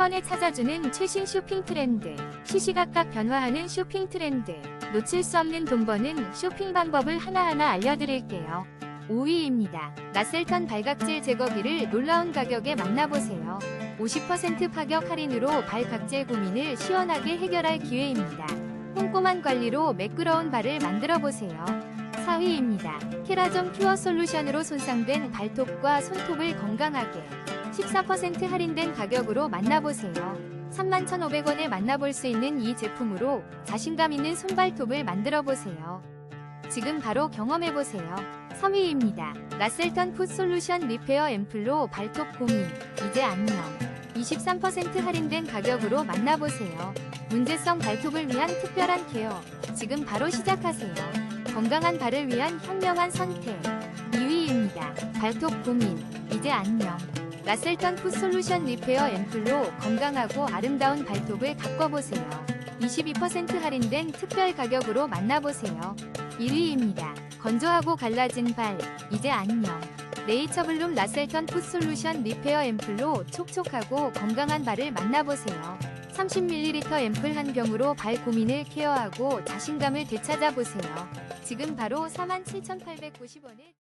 번에 찾아주는 최신 쇼핑 트렌드. 시시각각 변화하는 쇼핑 트렌드. 놓칠 수 없는 돈 버는 쇼핑 방법을 하나하나 알려드릴게요. 5위입니다. 나셀턴 발각질 제거기를 놀라운 가격에 만나보세요. 50% 파격 할인으로 발각질 고민을 시원하게 해결할 기회입니다. 꼼꼼한 관리로 매끄러운 발을 만들어 보세요. 4위입니다. 케라존 퓨어 솔루션으로 손상된 발톱과 손톱을 건강하게 14% 할인된 가격으로 만나보세요. 31,500원에 만나볼 수 있는 이 제품으로 자신감 있는 손발톱을 만들어 보세요. 지금 바로 경험해 보세요. 3위입니다. 라셀턴 풋 솔루션 리페어 앰플로 발톱 고민 이제 안녕. 23% 할인된 가격으로 만나보세요. 문제성 발톱을 위한 특별한 케어. 지금 바로 시작하세요. 건강한 발을 위한 현명한 선택. 2위입니다. 발톱 고민. 이제 안녕. 라셀턴 풋 솔루션 리페어 앰플로 건강하고 아름다운 발톱을 가꿔보세요. 22% 할인된 특별 가격으로 만나보세요. 1위입니다. 건조하고 갈라진 발. 이제 안녕. 네이처블룸 라셀턴 풋 솔루션 리페어 앰플로 촉촉하고 건강한 발을 만나보세요. 30ml 앰플 한 병으로 발 고민을 케어하고 자신감을 되찾아보세요. 지금 바로 47,890원에